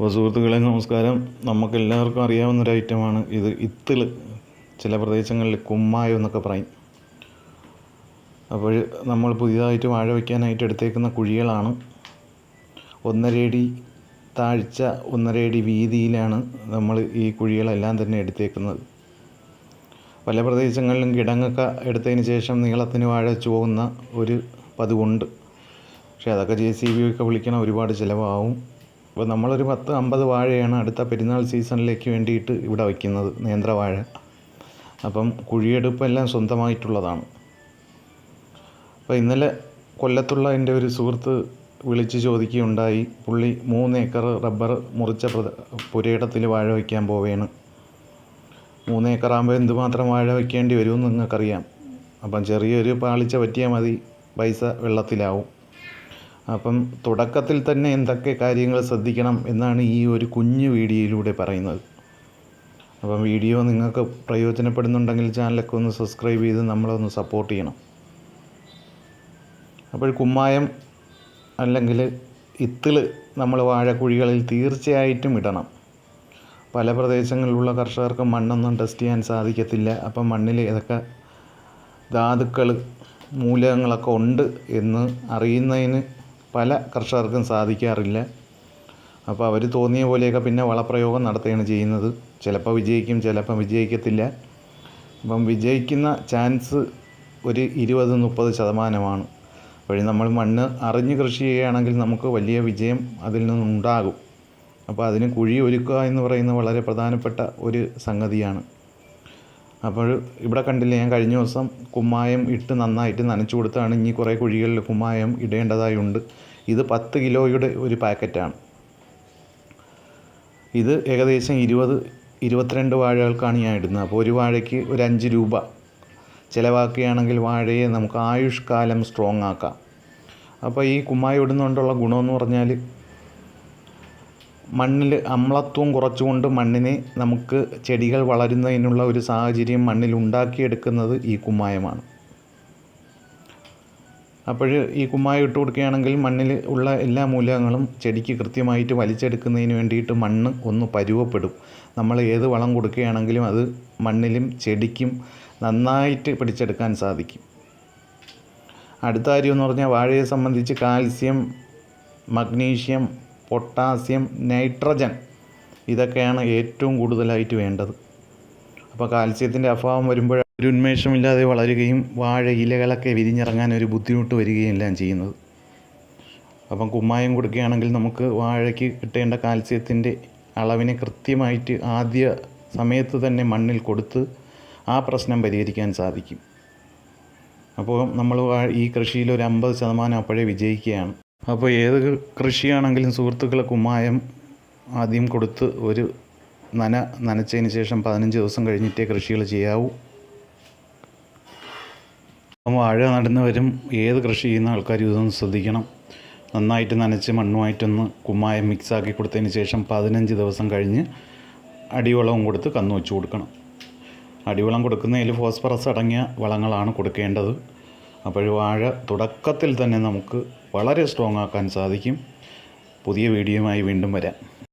അപ്പോൾ സുഹൃത്തുക്കളെ നമസ്കാരം. നമുക്കെല്ലാവർക്കും അറിയാവുന്ന ഒരു ഐറ്റമാണ് ഇത് ഇത്തിൾ ചില പ്രദേശങ്ങളിൽ കുമ്മായം എന്നൊക്കെ പറയും. അപ്പോൾ നമ്മൾ പുതിയതായിട്ട് വാഴ വയ്ക്കാനായിട്ട് എടുത്തേക്കുന്ന കുഴികളാണ്. ഒന്നരയടി താഴ്ച ഒന്നരയടി വീതിയിലാണ് നമ്മൾ ഈ കുഴികളെല്ലാം തന്നെ എടുത്തേക്കുന്നത്. പല പ്രദേശങ്ങളിലും കിടങ്ങൊക്കെ എടുത്തതിന് ശേഷം നീളത്തിന് വാഴ വെച്ച് പോകുന്ന ഒരു പതിവുണ്ട്. പക്ഷേ അതൊക്കെ ജെ സി ബി ഒക്കെ വിളിക്കണം ഒരുപാട് ചിലവാകും. അപ്പോൾ നമ്മളൊരു പത്ത് അമ്പത് വാഴയാണ് അടുത്ത പെരുന്നാൾ സീസണിലേക്ക് വേണ്ടിയിട്ട് ഇവിടെ വയ്ക്കുന്നത് നേന്ത്രവാഴ അപ്പം കുഴിയെടുപ്പെല്ലാം സ്വന്തമായിട്ടുള്ളതാണ്. അപ്പോൾ ഇന്നലെ കൊല്ലത്തുള്ള എന്റെ ഒരു സുഹൃത്ത് വിളിച്ച് ചോദിക്കുകയുണ്ടായി പുള്ളി മൂന്ന് ഏക്കർ റബ്ബർ മുറിച്ച പുരയിടത്തിൽ വാഴ വയ്ക്കാൻ പോവുകയാണ് മൂന്ന് ഏക്കറാകുമ്പോൾ എന്തുമാത്രം വാഴ വയ്ക്കേണ്ടി വരുമെന്ന് നിങ്ങൾക്കറിയാം. അപ്പം ചെറിയൊരു പാളിച്ച പറ്റിയാൽ മതി പൈസ വെള്ളത്തിലാവും. അപ്പം തുടക്കത്തിൽ തന്നെ എന്തൊക്കെ കാര്യങ്ങൾ ശ്രദ്ധിക്കണം എന്നാണ് ഈ ഒരു കുഞ്ഞു വീഡിയോയിലൂടെ പറയുന്നത്. അപ്പം വീഡിയോ നിങ്ങൾക്ക് പ്രയോജനപ്പെടുന്നുണ്ടെങ്കിൽ ചാനലൊക്കെ ഒന്ന് സബ്സ്ക്രൈബ് ചെയ്ത് നമ്മളൊന്ന് സപ്പോർട്ട് ചെയ്യണം. അപ്പോൾ കുമ്മായം അല്ലെങ്കിൽ ഇത്തിൽ നമ്മൾ വാഴക്കുഴികളിൽ തീർച്ചയായിട്ടും ഇടണം. പല പ്രദേശങ്ങളിലുള്ള കർഷകർക്ക് മണ്ണൊന്നും ടെസ്റ്റ് ചെയ്യാൻ സാധിക്കത്തില്ല. അപ്പം മണ്ണിൽ ഏതൊക്കെ ധാതുക്കൾ മൂലകങ്ങളൊക്കെ ഉണ്ട് എന്ന് അറിയുന്നതിന് പല കർഷകർക്കും സാധിക്കാറില്ല. അപ്പോൾ അവർ തോന്നിയ പോലെയൊക്കെ പിന്നെ വളപ്രയോഗം നടത്തുകയാണ് ചെയ്യുന്നത്. ചിലപ്പോൾ വിജയിക്കും ചിലപ്പോൾ വിജയിക്കത്തില്ല. അപ്പം വിജയിക്കുന്ന ചാൻസ് ഒരു ഇരുപത് മുപ്പത് ശതമാനമാണ്. വഴി നമ്മൾ മണ്ണ് അറിഞ്ഞ് കൃഷി ചെയ്യുകയാണെങ്കിൽ നമുക്ക് വലിയ വിജയം അതിൽ നിന്നുണ്ടാകും. അപ്പോൾ അതിന് കുഴി ഒരുക്കുക എന്ന് പറയുന്നത് വളരെ പ്രധാനപ്പെട്ട ഒരു സംഗതിയാണ്. അപ്പോൾ ഇവിടെ കണ്ടില്ലേ ഞാൻ കഴിഞ്ഞ ദിവസം കുമ്മായം ഇട്ട് നന്നായിട്ട് നനച്ചു കൊടുത്താണ് ഇനി കുറേ കുഴികളിൽ കുമ്മായം ഇടേണ്ടതായുണ്ട് ഇത് പത്ത് കിലോയുടെ ഒരു പാക്കറ്റാണ്. ഇത് ഏകദേശം ഇരുപത് ഇരുപത്തിരണ്ട് വാഴകൾക്കാണ് ഞാൻ ഇടുന്നത്. അപ്പോൾ ഒരു വാഴയ്ക്ക് ഒരു അഞ്ച് രൂപ. ചിലവാക്കുകയാണെങ്കിൽ വാഴയെ നമുക്ക് ആയുഷ്കാലം സ്ട്രോങ് ആക്കാം. അപ്പോൾ ഈ കുമ്മായം ഇടുന്നതുകൊണ്ടുള്ള ഗുണമെന്ന് പറഞ്ഞാൽ മണ്ണിൽ അമ്ലത്വം കുറച്ചുകൊണ്ട് മണ്ണിനെ നമുക്ക് ചെടികൾ വളരുന്നതിനുള്ള ഒരു സാഹചര്യം മണ്ണിൽ ഉണ്ടാക്കിയെടുക്കുന്നത് ഈ കുമ്മായമാണ്. അപ്പോൾ ഈ കുമ്മായം ഇട്ട് കൊടുക്കുകയാണെങ്കിൽ മണ്ണിൽ ഉള്ള എല്ലാ മൂലകങ്ങളും ചെടിക്ക് കൃത്യമായിട്ട് വലിച്ചെടുക്കുന്നതിന് വേണ്ടിയിട്ട് മണ്ണ് ഒന്ന് പരുവപ്പെടും. നമ്മൾ ഏത് വളം കൊടുക്കുകയാണെങ്കിലും അത് മണ്ണിലും ചെടിക്കും നന്നായിട്ട് പിടിച്ചെടുക്കാൻ സാധിക്കും. അടുത്ത കാര്യം എന്ന് പറഞ്ഞാൽ വാഴയെ സംബന്ധിച്ച് കാൽസ്യം മഗ്നീഷ്യം പൊട്ടാസ്യം നൈട്രജൻ ഇതൊക്കെയാണ് ഏറ്റവും കൂടുതലായിട്ട് വേണ്ടത്. അപ്പോൾ കാൽസ്യത്തിന്റെ അഭാവം വരുമ്പോൾ ഒരു ഉന്മേഷമില്ലാതെ വളരുകയും വാഴ ഇലകളൊക്കെ വിരിഞ്ഞിറങ്ങാൻ ഒരു ബുദ്ധിമുട്ട് വരികയും എല്ലാം ചെയ്യുന്നത്. അപ്പം കുമ്മായം കൊടുക്കുകയാണെങ്കിൽ നമുക്ക് വാഴയ്ക്ക് കിട്ടേണ്ട കാൽസ്യത്തിന്റെ അളവിനെ കൃത്യമായിട്ട് ആദ്യ സമയത്ത് തന്നെ മണ്ണിൽ കൊടുത്ത് ആ പ്രശ്നം പരിഹരിക്കാൻ സാധിക്കും. അപ്പോൾ നമ്മൾ ഈ കൃഷിയിൽ ഒരു അമ്പത് ശതമാനം അപ്പോഴേ വിജയിക്കുകയാണ്. അപ്പോൾ ഏത് കൃഷിയാണെങ്കിലും സുഹൃത്തുക്കളെ കുമ്മായം ആദ്യം കൊടുത്ത് ഒരു നന നനച്ചതിന് ശേഷം പതിനഞ്ച് ദിവസം കഴിഞ്ഞിട്ടേ കൃഷികൾ ചെയ്യാവൂ. വാഴ നടുന്നവരും ഏത് കൃഷി ചെയ്യുന്ന ആൾക്കാരും ഇതൊന്ന് ശ്രദ്ധിക്കണം. നന്നായിട്ട് നനച്ച് മണ്ണുമായിട്ടൊന്ന് കുമ്മായം മിക്സാക്കി കൊടുത്തതിന് ശേഷം പതിനഞ്ച് ദിവസം കഴിഞ്ഞ് അടിവളവും കൊടുത്ത് കന്നു വെച്ച് കൊടുക്കണം. അടിവളം കൊടുക്കുന്നതിൽ ഫോസ്ഫറസ് അടങ്ങിയ വളങ്ങളാണ് കൊടുക്കേണ്ടത്. അപ്പോൾ വാഴ തുടക്കത്തിൽ തന്നെ നമുക്ക് വളരെ സ്ട്രോങ് ആക്കാൻ സാധിക്കും. പുതിയ വീഡിയോയുമായി വീണ്ടും വരാം.